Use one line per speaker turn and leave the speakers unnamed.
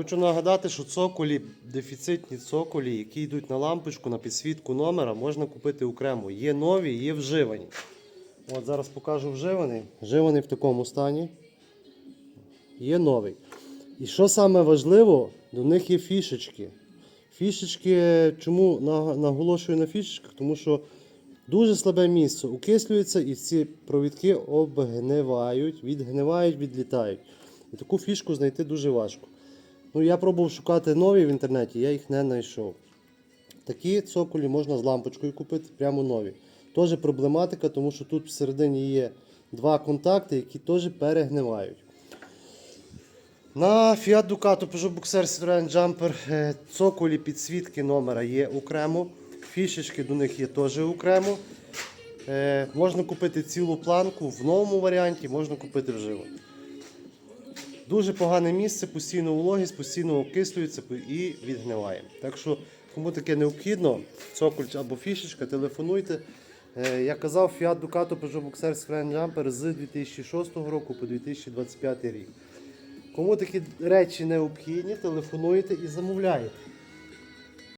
Хочу нагадати, що цоколі, дефіцитні цоколі, які йдуть на лампочку, на підсвітку номера, можна купити окремо. Є нові, є вживані. От зараз покажу вживаний. Вживаний в такому стані. Є новий. І що саме важливо, до них є фішечки. Фішечки, чому наголошую на фішечках? Тому що дуже слабе місце укислюється і ці провідки обгнивають, відгнивають, відлітають. І таку фішку знайти дуже важко. Ну, я пробував шукати нові в інтернеті, я їх не знайшов. Такі цоколі можна з лампочкою купити, прямо нові. Теж проблематика, тому що тут всередині є два контакти, які теж перегнивають. На Fiat Ducato Peugeot Boxer Citroen Jumper е, цоколі підсвітки номера є окремо. Фішечки до них є теж окремо. Е, можна купити цілу планку в новому варіанті, можна купити вживо. Дуже погане місце, постійно вологість, постійно окислюється і відгниває. Так що, кому таке необхідно, цоколь або фішечка, телефонуйте. Як Я казав, Fiat Ducato Peugeot Boxer Citroen Jumper з 2006 року по 2025 рік. Кому такі речі необхідні, телефонуйте і замовляєте.